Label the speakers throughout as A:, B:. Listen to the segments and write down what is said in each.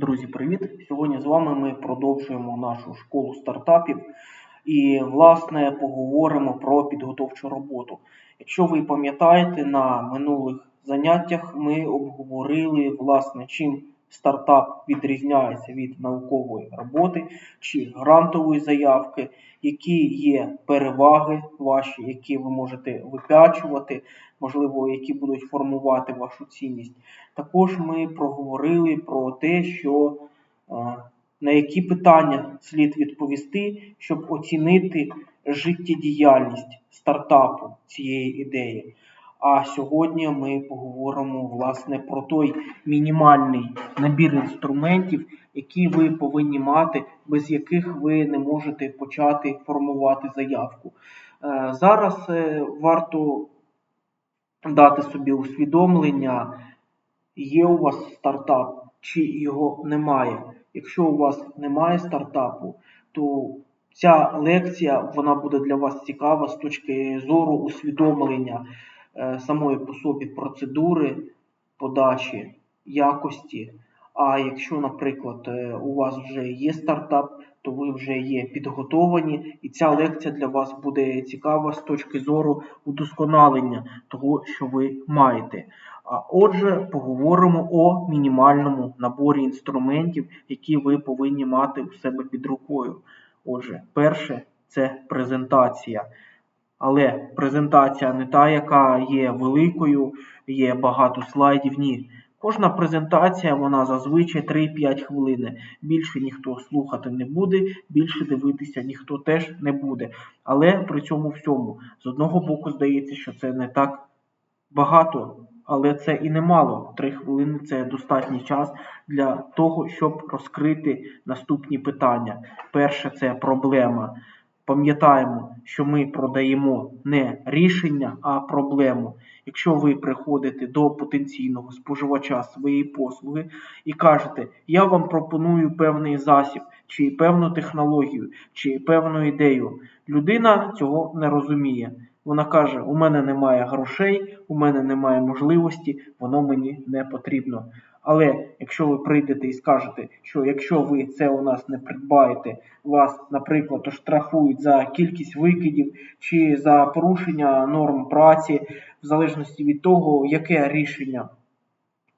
A: Друзі, привіт! Сьогодні з вами ми продовжуємо нашу школу стартапів і, власне, поговоримо про підготовчу роботу. Якщо ви пам'ятаєте, на минулих заняттях ми обговорили, власне, чим стартап відрізняється від наукової роботи чи грантової заявки, які є переваги ваші, які ви можете вип'ячувати, можливо, які будуть формувати вашу цінність. Також ми проговорили про те, що е, на які питання слід відповісти, щоб оцінити життєдіяльність стартапу цієї ідеї. А сьогодні ми поговоримо власне про той мінімальний набір інструментів, які ви повинні мати, без яких ви не можете почати формувати заявку. Е, Зараз е, варто дати собі усвідомлення, є у вас стартап чи його немає. Якщо у вас немає стартапу, то ця лекція вона буде для вас цікава з точки зору усвідомлення е, самої по собі процедури подачі, якості. А якщо, наприклад, е, у вас вже є стартап, то ви вже є підготовані, і ця лекція для вас буде цікава з точки зору удосконалення того, що ви маєте. А отже, поговоримо о мінімальному наборі інструментів, які ви повинні мати у себе під рукою. Отже, перше це презентація. Але презентація не та, яка є великою, є багато слайдів. Ні. Кожна презентація, вона зазвичай 3-5 хвилини. Більше ніхто слухати не буде, більше дивитися ніхто теж не буде. Але при цьому всьому, з одного боку, здається, що це не так багато, але це і немало. 3 хвилини це достатній час для того, щоб розкрити наступні питання. Перше це проблема. Пам'ятаємо, що ми продаємо не рішення, а проблему. Якщо ви приходите до потенційного споживача своєї послуги і кажете, я вам пропоную певний засіб, чи певну технологію, чи певну ідею, людина цього не розуміє. Вона каже: у мене немає грошей, у мене немає можливості, воно мені не потрібно. Але якщо ви прийдете і скажете, що якщо ви це у нас не придбаєте, вас, наприклад, оштрафують за кількість викидів чи за порушення норм праці, в залежності від того, яке рішення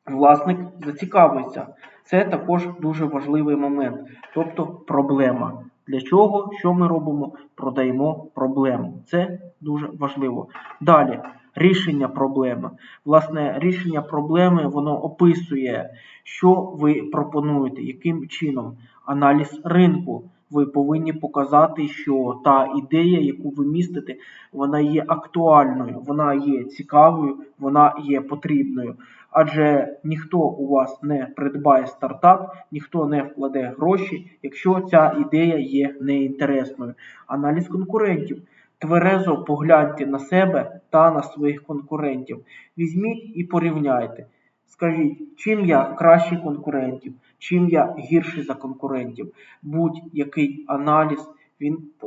A: власник зацікавиться, це також дуже важливий момент, тобто проблема. Для чого? Що ми робимо? Продаємо проблему. Це дуже важливо. Далі. Рішення проблеми. Власне, рішення проблеми воно описує, що ви пропонуєте, яким чином. Аналіз ринку. Ви повинні показати, що та ідея, яку ви містите, вона є актуальною, вона є цікавою, вона є потрібною. Адже ніхто у вас не придбає стартап, ніхто не вкладе гроші, якщо ця ідея є неінтересною. Аналіз конкурентів. Тверезо погляньте на себе та на своїх конкурентів. Візьміть і порівняйте. Скажіть, чим я краще конкурентів, чим я гірший за конкурентів. Будь-який аналіз він е,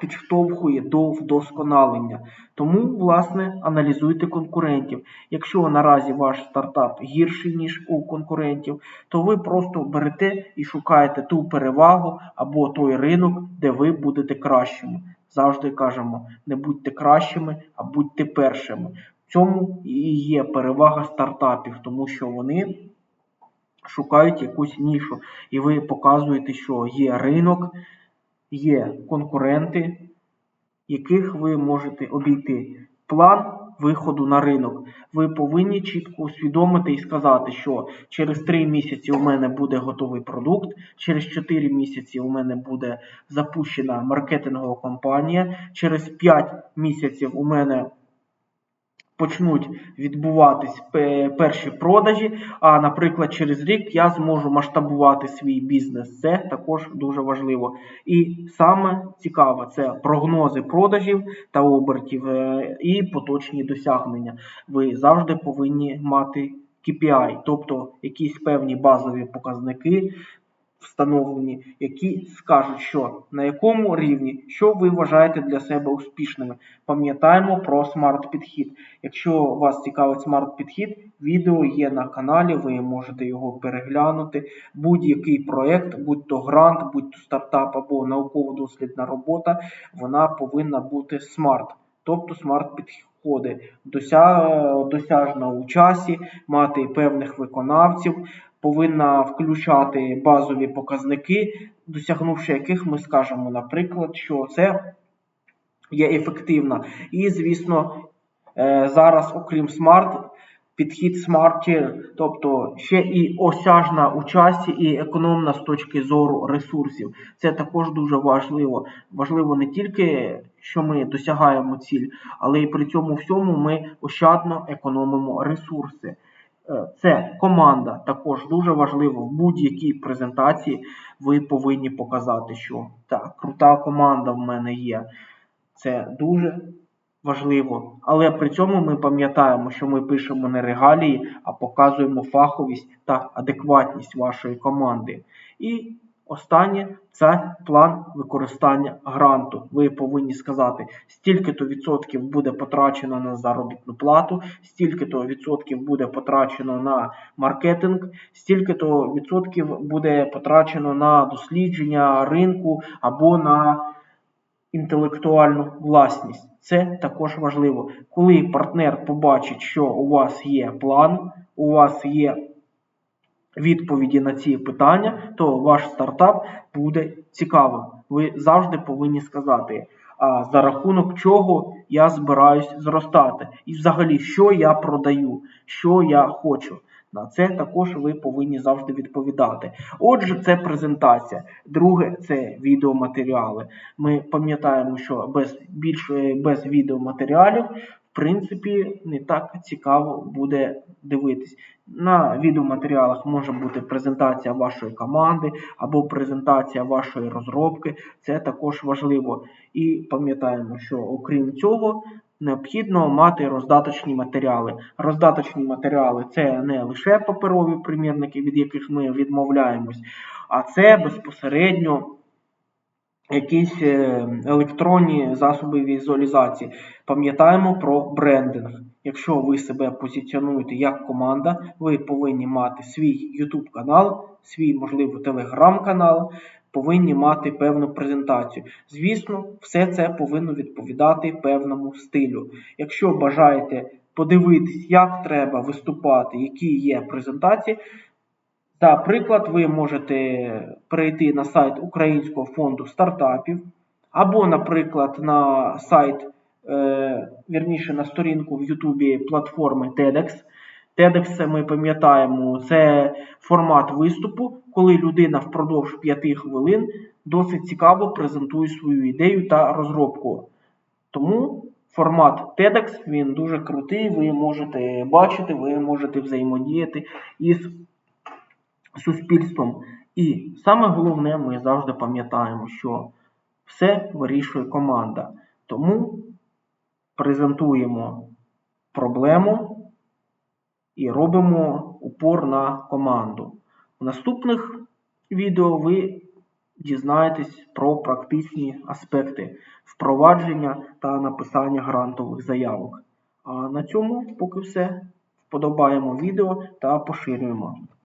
A: підштовхує до вдосконалення. Тому, власне, аналізуйте конкурентів. Якщо наразі ваш стартап гірший, ніж у конкурентів, то ви просто берете і шукаєте ту перевагу або той ринок, де ви будете кращими. Завжди кажемо, не будьте кращими, а будьте першими. В цьому і є перевага стартапів, тому що вони шукають якусь нішу. І ви показуєте, що є ринок, є конкуренти, яких ви можете обійти. План виходу на ринок. Ви повинні чітко усвідомити і сказати, що через 3 місяці у мене буде готовий продукт, через 4 місяці у мене буде запущена маркетингова кампанія, через 5 місяців у мене почнуть відбуватись перші продажі, а, наприклад, через рік я зможу масштабувати свій бізнес. Це також дуже важливо. І саме цікаве це прогнози продажів та обертів е, і поточні досягнення. Ви завжди повинні мати KPI, тобто якісь певні базові показники. Встановлені, які скажуть, що на якому рівні, що ви вважаєте для себе успішними. Пам'ятаємо про смарт-підхід. Якщо вас цікавить смарт-підхід, відео є на каналі, ви можете його переглянути. Будь-який проект, будь то грант, будь то стартап або науково-дослідна робота, вона повинна бути смарт, тобто смарт-підходи, дося- досяжна у часі, мати певних виконавців, повинна включати базові показники, досягнувши яких ми скажемо, наприклад, що це є ефективна. І, звісно, е, зараз, окрім смарт, підхід смарті, тобто ще і осяжна у часі, і економна з точки зору ресурсів. Це також дуже важливо. Важливо не тільки, що ми досягаємо ціль, але й при цьому всьому ми ощадно економимо ресурси. Е, Це команда також дуже важливо. В будь-якій презентації ви повинні показати, що так, крута команда в мене є. Це дуже важливо. Але при цьому ми пам'ятаємо, що ми пишемо не регалії, а показуємо фаховість та адекватність вашої команди. І останнє це план використання гранту. Ви повинні сказати, стільки-то відсотків буде потрачено на заробітну плату, стільки-то відсотків буде потрачено на маркетинг, стільки-то відсотків буде потрачено на дослідження ринку або на інтелектуальну власність. Це також важливо. Коли партнер побачить, що у вас є план, у вас є відповіді на ці питання, то ваш стартап буде цікавим. Ви завжди повинні сказати, а за рахунок чого я збираюсь зростати, і взагалі, що я продаю, що я хочу. На це також ви повинні завжди відповідати. Отже, це презентація. Друге це відеоматеріали. Ми пам'ятаємо, що без більше без відеоматеріалів, в принципі, не так цікаво буде дивитись. На відеоматеріалах може бути презентація вашої команди або презентація вашої розробки. Це також важливо. І пам'ятаємо, що окрім цього. Необхідно мати роздаточні матеріали. Роздаточні матеріали це не лише паперові примірники, від яких ми відмовляємось, а це безпосередньо якісь е, електронні засоби візуалізації. Пам'ятаємо про брендинг. Якщо ви себе позиціонуєте як команда, ви повинні мати свій YouTube канал, свій, можливо, телеграм-канал, повинні мати певну презентацію. Звісно, все це повинно відповідати певному стилю. Якщо бажаєте подивитись, як треба виступати, які є презентації, за приклад, ви можете перейти на сайт Українського фонду стартапів, або, наприклад, на сайт, е, вірніше на сторінку в Ютубі платформи TEDx. TEDx, ми пам'ятаємо, це формат виступу, коли людина впродовж 5 хвилин досить цікаво презентує свою ідею та розробку. Тому формат TEDx він дуже крутий, ви можете бачити, ви можете взаємодіяти із суспільством. І саме головне, ми завжди пам'ятаємо, що все вирішує команда. Тому презентуємо проблему і робимо упор на команду. В наступних відео ви дізнаєтесь про практичні аспекти впровадження та написання грантових заявок. А на цьому поки все. Вподобаємо відео та поширюємо.